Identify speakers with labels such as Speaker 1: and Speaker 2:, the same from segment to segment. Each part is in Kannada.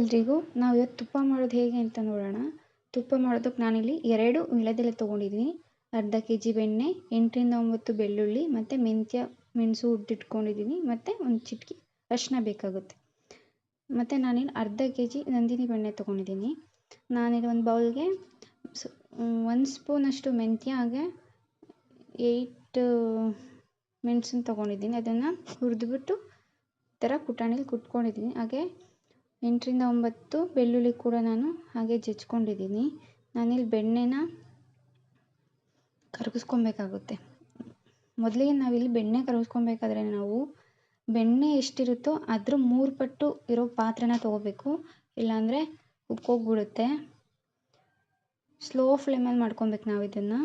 Speaker 1: ಎಲ್ರಿಗೂ ನಾವು ಇವತ್ತು ತುಪ್ಪ ಮಾಡೋದು ಹೇಗೆ ಅಂತ ನೋಡೋಣ. ತುಪ್ಪ ಮಾಡೋದಕ್ಕೆ ನಾನಿಲ್ಲಿ ಎರಡು ವೀಳ್ಯದೆಲೆ ತೊಗೊಂಡಿದ್ದೀನಿ. ಅರ್ಧ ಕೆ ಜಿ ಬೆಣ್ಣೆ, ಎಂಟರಿಂದ ಒಂಬತ್ತು ಬೆಳ್ಳುಳ್ಳಿ ಮತ್ತು ಮೆಂತ್ಯ, ಮೆಣಸು ಉದ್ದಿಟ್ಕೊಂಡಿದ್ದೀನಿ ಮತ್ತು ಒಂದು ಚಿಟಿಕೆ ಅರಿಶಿನ ಬೇಕಾಗುತ್ತೆ. ಮತ್ತು ನಾನಿಲ್ಲಿ ಅರ್ಧ ಕೆ ಜಿ ನಂದಿನಿ ಬೆಣ್ಣೆ ತೊಗೊಂಡಿದ್ದೀನಿ. ನಾನಿಲ್ಲಿ ಒಂದು ಬೌಲ್ಗೆ ಒಂದು ಸ್ಪೂನಷ್ಟು ಮೆಂತ್ಯ ಹಾಗೆ ಏಯ್ಟ್ ಮೆಣಸನ್ನು ತೊಗೊಂಡಿದ್ದೀನಿ. ಅದನ್ನು ಹುರಿದ್ಬಿಟ್ಟು ಥರ ಪುಟಾಣಿಲಿ ಕುಟ್ಕೊಂಡಿದ್ದೀನಿ. ಹಾಗೆ ಎಂಟರಿಂದ ಒಂಬತ್ತು ಬೆಳ್ಳುಳ್ಳಿ ಕೂಡ ನಾನು ಹಾಗೆ ಜಜ್ಕೊಂಡಿದ್ದೀನಿ. ನಾನಿಲ್ಲಿ ಬೆಣ್ಣೆನ ಕರಗಿಸ್ಕೊಬೇಕಾಗುತ್ತೆ. ಮೊದಲಿಗೆ ನಾವಿಲ್ಲಿ ಬೆಣ್ಣೆ ಕರಗಿಸ್ಕೊಬೇಕಾದ್ರೆ ನಾವು ಬೆಣ್ಣೆ ಎಷ್ಟಿರುತ್ತೋ ಅದ್ರ ಮೂರು ಪಟ್ಟು ಇರೋ ಪಾತ್ರೆನ ತೊಗೋಬೇಕು. ಇಲ್ಲಾಂದರೆ ಉಕ್ಕೋಗ್ಬಿಡುತ್ತೆ ಸ್ಲೋ ಫ್ಲೇಮಲ್ಲಿ ಮಾಡ್ಕೊಬೇಕು ನಾವು ಇದನ್ನು.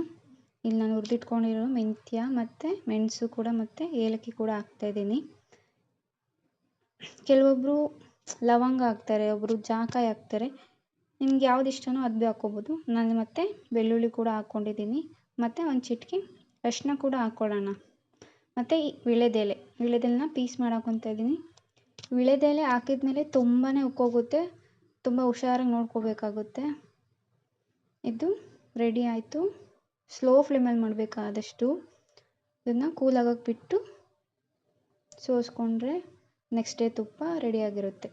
Speaker 1: ಇಲ್ಲಿ ನಾನು ಹುರಿದಿಟ್ಕೊಂಡಿರೋ ಮೆಂತ್ಯ ಮತ್ತು ಮೆಣಸು ಕೂಡ ಮತ್ತು ಏಲಕ್ಕಿ ಕೂಡ ಹಾಕ್ತಾಯಿದ್ದೀನಿ ಕೆಲವೊಬ್ಬರು ಲವಂಗ ಹಾಕ್ತಾರೆ ಒಬ್ಬರು ಜಾಕಾಯಿ ಹಾಕ್ತಾರೆ. ನಿಮ್ಗೆ ಯಾವ್ದು ಇಷ್ಟನೋ ಅದು ಹಾಕ್ಕೋಬೋದು. ನಾನು ಮತ್ತು ಬೆಳ್ಳುಳ್ಳಿ ಕೂಡ ಹಾಕ್ಕೊಂಡಿದ್ದೀನಿ. ಮತ್ತು ಒಂದು ಚಿಟಿಕೆ ಅರಿಶ್ಣ ಕೂಡ ಹಾಕ್ಕೊಳ್ಳೋಣ ಮತ್ತು ಈ ವೀಳ್ಯದೆಲೆ ವೀಳ್ಯದೆಲೆನ ಪೀಸ್ ಮಾಡಿ ಹಾಕ್ಕೊತಾ ಇದ್ದೀನಿ. ವೀಳ್ಯದೆಲೆ ಹಾಕಿದ ಮೇಲೆ ತುಂಬಾ ಉಕ್ಕೋಗುತ್ತೆ. ತುಂಬ ಹುಷಾರಾಗಿ ನೋಡ್ಕೋಬೇಕಾಗುತ್ತೆ. ಇದು ರೆಡಿ ಆಯಿತು. ಸ್ಲೋ ಫ್ಲೇಮಲ್ಲಿ ಮಾಡಬೇಕಾದಷ್ಟು. ಇದನ್ನು ಕೂಲ್ ಬಿಟ್ಟು ಸೋಸ್ಕೊಂಡ್ರೆ ನೆಕ್ಸ್ಟ್ ಡೇ ತುಪ್ಪ ರೆಡಿಯಾಗಿರುತ್ತೆ